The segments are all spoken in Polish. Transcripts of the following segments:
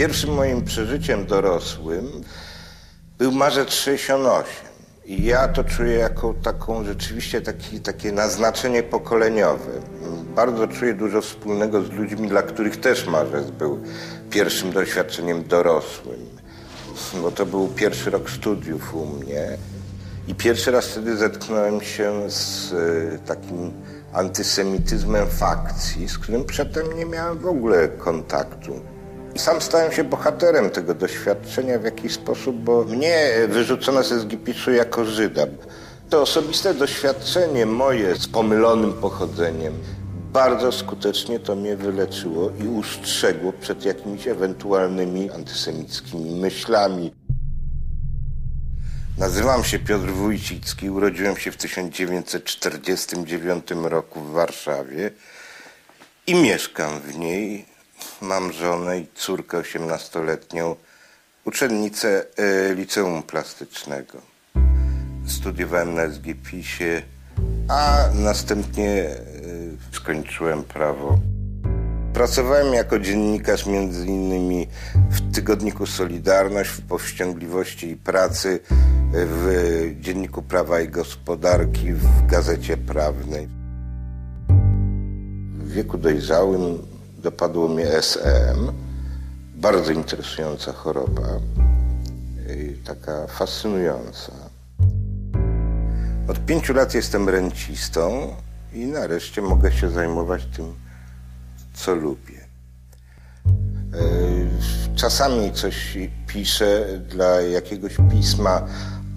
Pierwszym moim przeżyciem dorosłym był marzec 68. I ja to czuję jako taką rzeczywiście taki, takie naznaczenie pokoleniowe. Bardzo czuję dużo wspólnego z ludźmi, dla których też marzec był pierwszym doświadczeniem dorosłym. Bo to był pierwszy rok studiów u mnie. I pierwszy raz wtedy zetknąłem się z y, takim antysemityzmem fakcji, z którym przedtem nie miałem w ogóle kontaktu. Sam stałem się bohaterem tego doświadczenia w jakiś sposób, bo mnie wyrzucono ze Zgipiszu jako Żyda. To osobiste doświadczenie moje z pomylonym pochodzeniem bardzo skutecznie to mnie wyleczyło i ustrzegło przed jakimiś ewentualnymi antysemickimi myślami. Nazywam się Piotr Wójcicki, urodziłem się w 1949 roku w Warszawie i mieszkam w niej. Mam żonę i córkę osiemnastoletnią, uczennicę e, liceum plastycznego. Studiowałem na SGP-ie, a następnie e, skończyłem prawo. Pracowałem jako dziennikarz między innymi w tygodniku Solidarność, w Powściągliwości i Pracy, w Dzienniku Prawa i Gospodarki, w Gazecie Prawnej. W wieku dojrzałym dopadło mnie SEM, bardzo interesująca choroba, taka fascynująca. Od pięciu lat jestem rencistą i nareszcie mogę się zajmować tym, co lubię. E, czasami coś piszę dla jakiegoś pisma,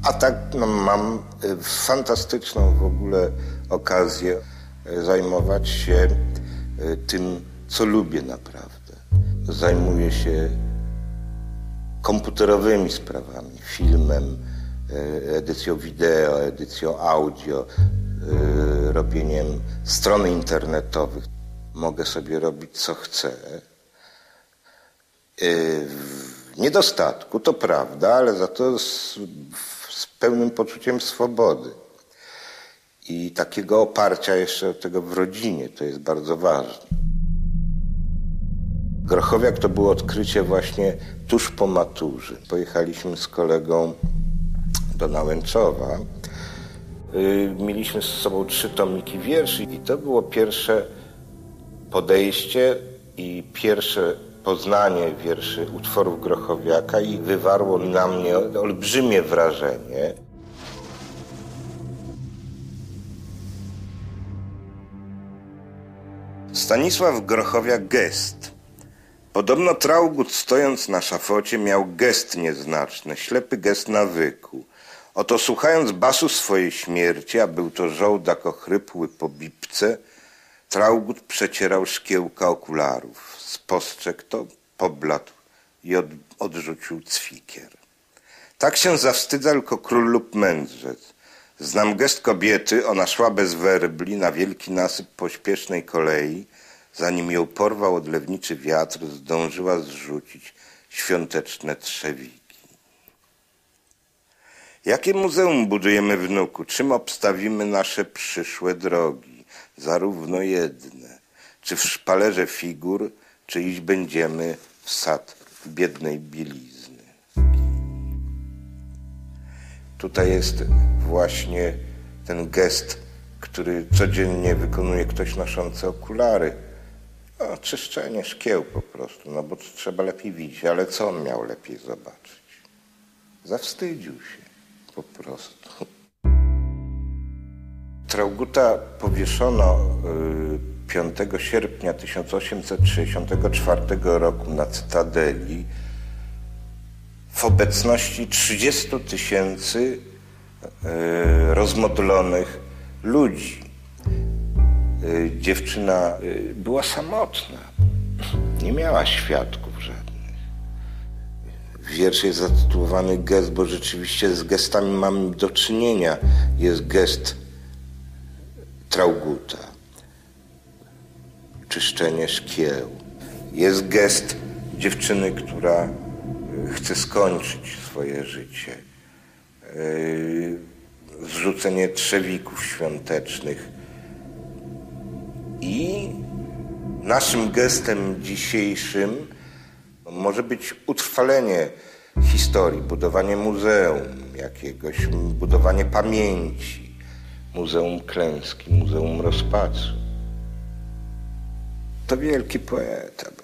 a tak no, mam e, fantastyczną w ogóle okazję e, zajmować się tym, co lubię naprawdę. Zajmuję się komputerowymi sprawami, filmem, edycją wideo, edycją audio, robieniem stron internetowych mogę sobie robić co chcę. Y, w niedostatku, to prawda, ale za to z, z pełnym poczuciem swobody. I takiego oparcia jeszcze tego w rodzinie, to jest bardzo ważne. Grochowiak to było odkrycie właśnie tuż po maturze. Pojechaliśmy z kolegą do Nałęczowa. Y, mieliśmy z sobą trzy tomiki wierszy i to było pierwsze podejście i pierwsze poznanie wierszy utworów Grochowiaka i wywarło na mnie olbrzymie wrażenie. Stanisław Grochowiak gest. Podobno Traugut stojąc na szafocie miał gest nieznaczny, ślepy gest nawyku. Oto słuchając basu swojej śmierci, a był to żołdak ochrypły po bibce, Traugut przecierał szkiełka okularów. Spostrzegł to, pobladł i od, odrzucił cwikier. Tak się zawstydza tylko król lub mędrzec. Znam gest kobiety, ona szła bez werbli na wielki nasyp pośpiesznej kolei. Zanim ją porwał odlewniczy wiatr, zdążyła zrzucić świąteczne trzewiki. Jakie muzeum budujemy wnuku? Czym obstawimy nasze przyszłe drogi? zarówno jedne. Czy w szpalerze figur, czy iść będziemy w sad biednej bielizny. Tutaj jest właśnie ten gest, który codziennie wykonuje ktoś noszący okulary. No, czyszczenie szkieł po prostu, no bo trzeba lepiej widzieć, ale co on miał lepiej zobaczyć? Zawstydził się po prostu. Trauguta powieszono 5 y, sierpnia 1864 roku na Cytadeli w obecności 30 tysięcy y, rozmodlonych ludzi. Y, dziewczyna była samotna, nie miała świadków żadnych. Wiersz jest zatytułowany gest, bo rzeczywiście z gestami mamy do czynienia. Jest gest Trauguta, czyszczenie szkieł. Jest gest dziewczyny, która e, chce skończyć swoje życie. Zrzucenie trzewików świątecznych. I naszym gestem dzisiejszym może być utrwalenie historii, budowanie muzeum jakiegoś, budowanie pamięci, muzeum klęski, muzeum rozpaczy. To wielki poeta.